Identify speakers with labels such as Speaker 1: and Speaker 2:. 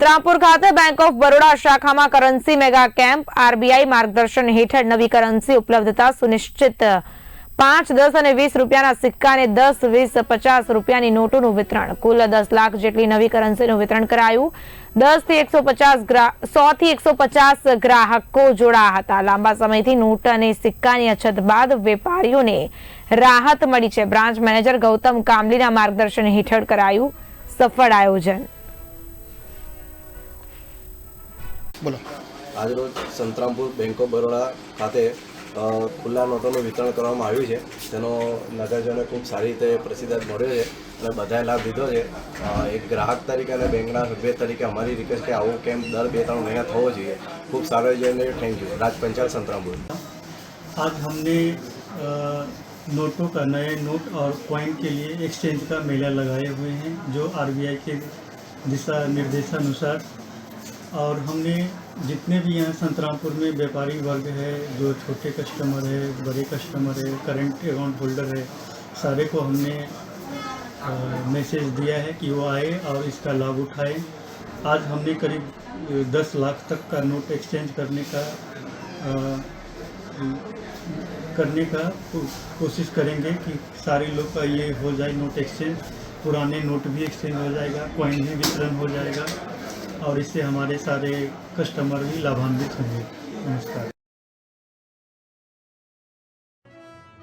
Speaker 1: રામપુર ખાતે bank of Baroda શાખામાં currency mega camp RBI માર્ગદર્શન હેઠળ નવી કરન્સી ઉપલબ્ધતા સુનિશ્ચિત પાંચ દસ અને વીસ રૂપિયાના સિક્કા અને દસ વીસ પચાસ રૂપિયાની નોટોનું વિતરણ કુલ દસ લાખ જેટલી નવી કરન્સીનું વિતરણ કરાયું દસ થી એકસો પચાસ સો થી એકસો પચાસ ગ્રાહકો જોડાયા હતા લાંબા સમયથી નોટ અને સિક્કાની અછત બાદ વેપારીઓને રાહત મળી છે બ્રાન્ચ મેનેજર ગૌતમ કામલીના માર્ગદર્શન હેઠળ કરાયું સફળ આયોજન
Speaker 2: बोलो
Speaker 3: आज रो संत्रापुर बैंक ऑफ बड़ौदा खाते फुल्ला नोटोंનું વિતરણ કરવામાં આવ્યું છે તેનો નાગરિકોને ખૂબ સારી રીતે પ્રસિદ્ધાત મળ્યો છે બધાયે લાદીધો છે એક ગ્રાહક તરીકે અને બેંકના રૂબે તરીકે અમારી રિક્વેસ્ટ છે આવું કેમ દર બેતાણ નયા થવો જોઈએ ખૂબ સારું જેન્ક્યુ રાજપંચાલ સંત્રાપુર
Speaker 4: આજ हमने નોટો का नए नोट और कॉइन के लिए एक्सचेंज का मेला लगाए हुए हैं जो आरबीआई के दिशा निर्देश अनुसार और हमने जितने भी यहाँ संतरामपुर में व्यापारी वर्ग है जो छोटे कस्टमर है बड़े कस्टमर है करंट अकाउंट होल्डर है सारे को हमने मैसेज दिया है कि वो आए और इसका लाभ उठाए आज हमने करीब दस लाख तक का नोट एक्सचेंज करने का आ, करने का कोशिश करेंगे कि सारे लोग का ये हो जाए नोट एक्सचेंज पुराने नोट भी एक्सचेंज हो जाएगा कॉइन भी वितरण हो जाएगा और इससे हमारे सारे कस्टमर भी लाभान्वित होंगे नमस्कार